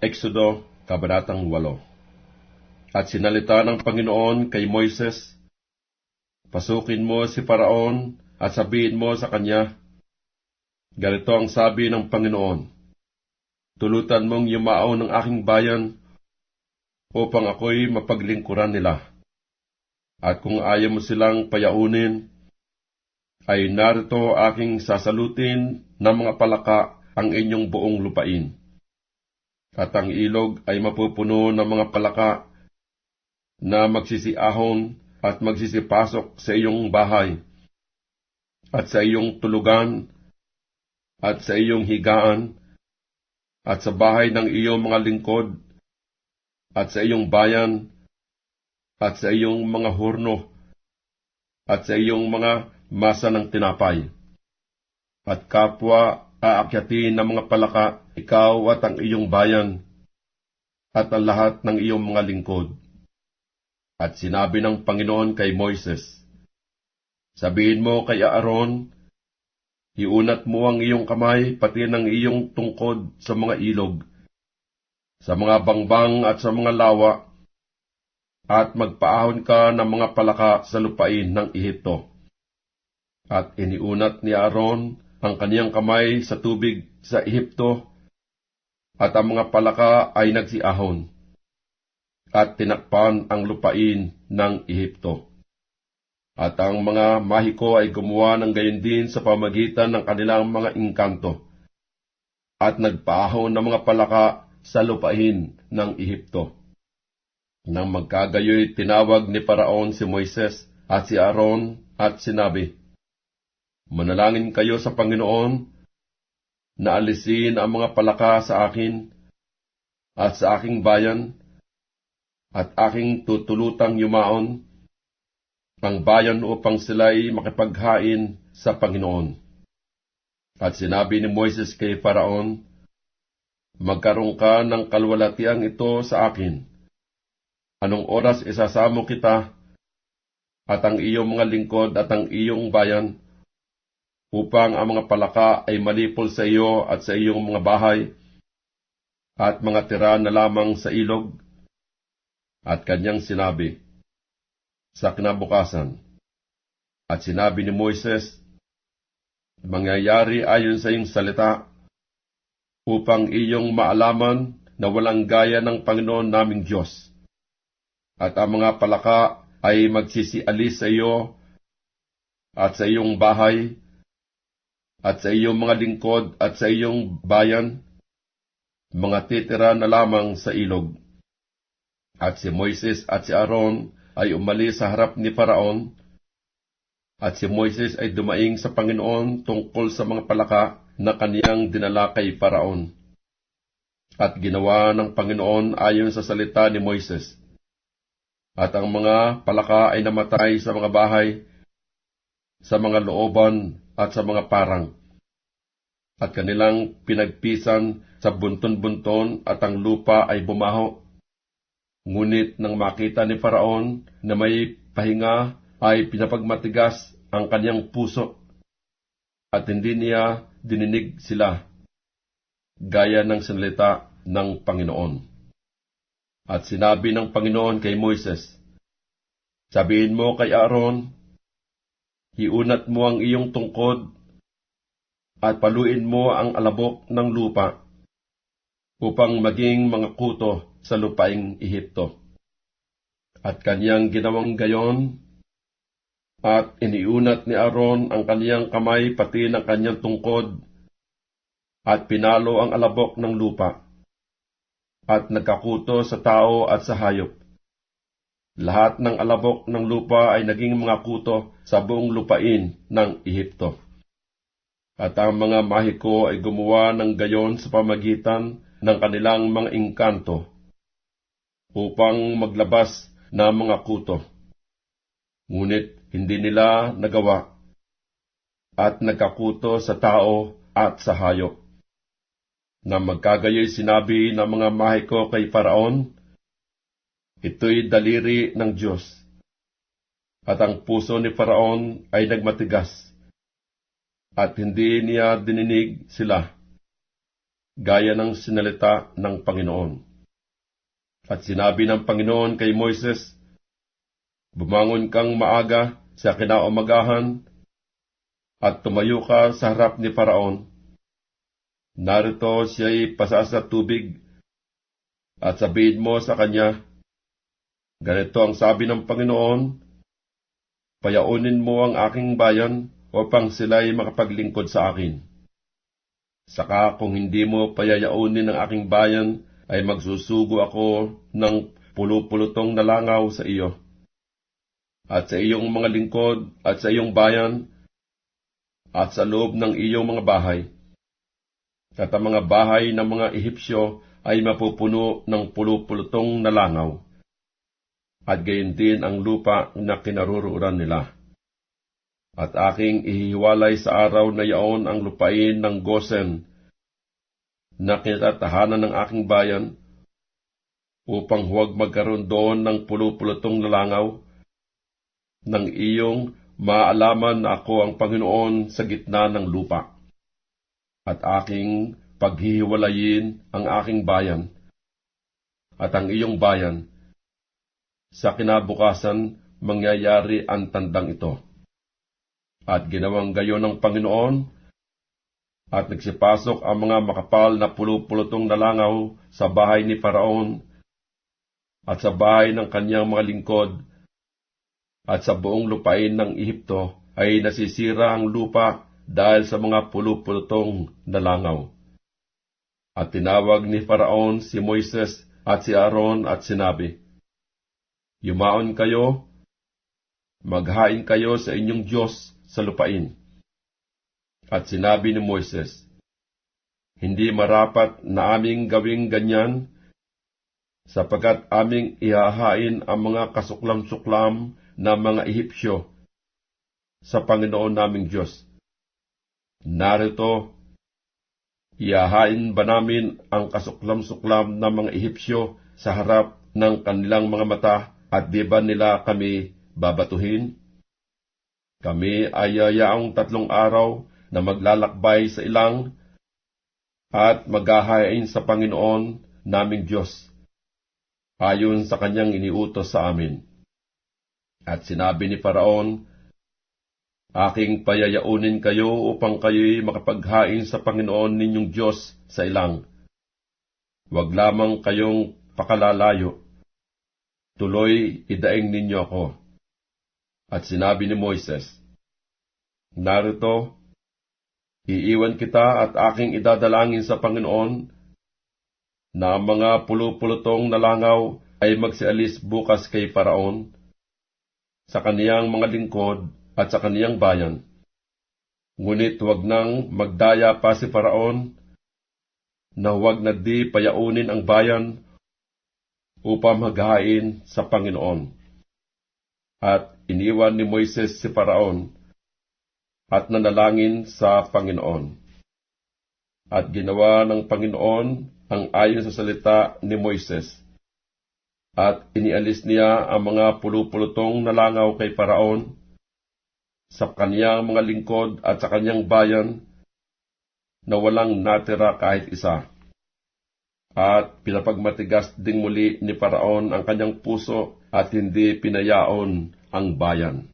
Exodo, Kabanatang 8 At sinalita ng Panginoon kay Moises, Pasukin mo si Paraon at sabihin mo sa kanya, Ganito ang sabi ng Panginoon, Tulutan mong yumao ng aking bayan upang ako'y mapaglingkuran nila. At kung ayaw mo silang payaunin, ay narito aking sasalutin ng mga palaka ang inyong buong lupain. At ang ilog ay mapupuno ng mga palaka na magsisiahon at magsisipasok sa iyong bahay, at sa iyong tulugan, at sa iyong higaan, at sa bahay ng iyong mga lingkod, at sa iyong bayan, at sa iyong mga hurno, at sa iyong mga masa ng tinapay. At kapwa aakyatin ng mga palaka, ikaw at ang iyong bayan, at ang lahat ng iyong mga lingkod. At sinabi ng Panginoon kay Moises, Sabihin mo kay Aaron, Iunat mo ang iyong kamay, pati ng iyong tungkod sa mga ilog, sa mga bangbang at sa mga lawa, at magpaahon ka ng mga palaka sa lupain ng Ehipto. At iniunat ni Aaron ang kaniyang kamay sa tubig sa Ehipto, at ang mga palaka ay nagsiahon, at tinakpan ang lupain ng Ehipto. At ang mga mahiko ay gumawa ng gayon din sa pamagitan ng kanilang mga engkanto, at nagpaahon ng mga palaka sa lupain ng Ehipto. Nang magkagayoy tinawag ni Paraon si Moises at si Aaron at sinabi, Manalangin kayo sa Panginoon na alisin ang mga palaka sa akin at sa aking bayan at aking tutulutang yumaon ang bayan upang sila'y makipaghain sa Panginoon. At sinabi ni Moises kay Paraon, Magkaroon ka ng kalwalatiang ito sa akin. Anong oras isasamo kita at ang iyong mga lingkod at ang iyong bayan upang ang mga palaka ay malipol sa iyo at sa iyong mga bahay at mga tira na lamang sa ilog? At kanyang sinabi, sa kinabukasan. At sinabi ni Moises, Mangyayari ayon sa iyong salita, upang iyong maalaman na walang gaya ng Panginoon naming Diyos. At ang mga palaka ay magsisialis sa iyo at sa iyong bahay, at sa iyong mga lingkod at sa iyong bayan, mga titira na lamang sa ilog. At si Moises at si Aaron ay umalis sa harap ni Paraon, at si Moises ay dumaing sa Panginoon tungkol sa mga palaka na kaniyang dinala kay Paraon. At ginawa ng Panginoon ayon sa salita ni Moises. At ang mga palaka ay namatay sa mga bahay, sa mga looban at sa mga parang. At kanilang pinagpisan sa bunton-bunton at ang lupa ay bumaho. Ngunit nang makita ni Paraon na may pahinga ay pinapagmatigas ang kanyang puso at hindi niya dininig sila gaya ng salita ng Panginoon. At sinabi ng Panginoon kay Moises, Sabihin mo kay Aaron, Iunat mo ang iyong tungkod at paluin mo ang alabok ng lupa upang maging mga kuto sa lupaing Ehipto. At kanyang ginawang gayon, at iniunat ni Aaron ang kaniyang kamay pati ng kanyang tungkod, at pinalo ang alabok ng lupa, at nagkakuto sa tao at sa hayop. Lahat ng alabok ng lupa ay naging mga kuto sa buong lupain ng Ehipto. At ang mga mahiko ay gumawa ng gayon sa pamagitan ng kanilang mga engkanto upang maglabas ng mga kuto. Ngunit hindi nila nagawa at nagkakuto sa tao at sa hayop. Na magkagayoy sinabi ng mga mahiko kay Paraon, Ito'y daliri ng Diyos. At ang puso ni Paraon ay nagmatigas, at hindi niya dininig sila gaya ng sinalita ng Panginoon. At sinabi ng Panginoon kay Moises, Bumangon kang maaga sa kinaumagahan at tumayo ka sa harap ni Paraon. Narito siya'y pasa sa tubig at sabihin mo sa kanya, Ganito ang sabi ng Panginoon, Payaunin mo ang aking bayan upang sila'y makapaglingkod sa akin. Saka kung hindi mo payayaunin ang aking bayan, ay magsusugo ako ng pulupulutong nalangaw sa iyo. At sa iyong mga lingkod at sa iyong bayan, at sa loob ng iyong mga bahay. At ang mga bahay ng mga Ehipsyo ay mapupuno ng pulupulutong nalangaw. At gayon din ang lupa na kinarururan nila. At aking ihiwalay sa araw na yaon ang lupain ng Gosen na kinatatahanan ng aking bayan upang huwag magkaroon doon ng pulupulutong nalangaw ng iyong maalaman na ako ang Panginoon sa gitna ng lupa. At aking paghihiwalayin ang aking bayan at ang iyong bayan sa kinabukasan mangyayari ang tandang ito. At ginawang gayon ng Panginoon, at nagsipasok ang mga makapal na pulupulutong nalangaw sa bahay ni Paraon, at sa bahay ng kanyang mga lingkod, at sa buong lupain ng Ehipto ay nasisira ang lupa dahil sa mga pulupulutong nalangaw. At tinawag ni Paraon si Moises at si Aaron at sinabi, Yumaon kayo, maghain kayo sa inyong Diyos sa lupain. At sinabi ni Moises, Hindi marapat na aming gawing ganyan, sapagkat aming ihahain ang mga kasuklam-suklam na mga Ehipsyo sa Panginoon naming Diyos. Narito, ihahain ba namin ang kasuklam-suklam na mga Ehipsyo sa harap ng kanilang mga mata at di ba nila kami babatuhin? Kami ay yayaong tatlong araw na maglalakbay sa ilang at maghahain sa Panginoon naming Diyos, ayon sa kanyang iniutos sa amin. At sinabi ni Paraon, Aking payayaunin kayo upang kayo'y makapaghain sa Panginoon ninyong Diyos sa ilang. Huwag lamang kayong pakalalayo. Tuloy idaing ninyo ako at sinabi ni Moises, Narito, iiwan kita at aking idadalangin sa Panginoon na ang mga pulupulutong nalangaw ay magsialis bukas kay Paraon sa kaniyang mga lingkod at sa kaniyang bayan. Ngunit huwag nang magdaya pa si Paraon na huwag na di payaunin ang bayan upang maghain sa Panginoon. At iniwan ni Moises si Paraon at nanalangin sa Panginoon. At ginawa ng Panginoon ang ayon sa salita ni Moises. At inialis niya ang mga pulupulutong nalangaw kay Paraon sa kaniyang mga lingkod at sa kaniyang bayan na walang natira kahit isa. At pinapagmatigas ding muli ni Paraon ang kanyang puso at hindi pinayaon ang bayan.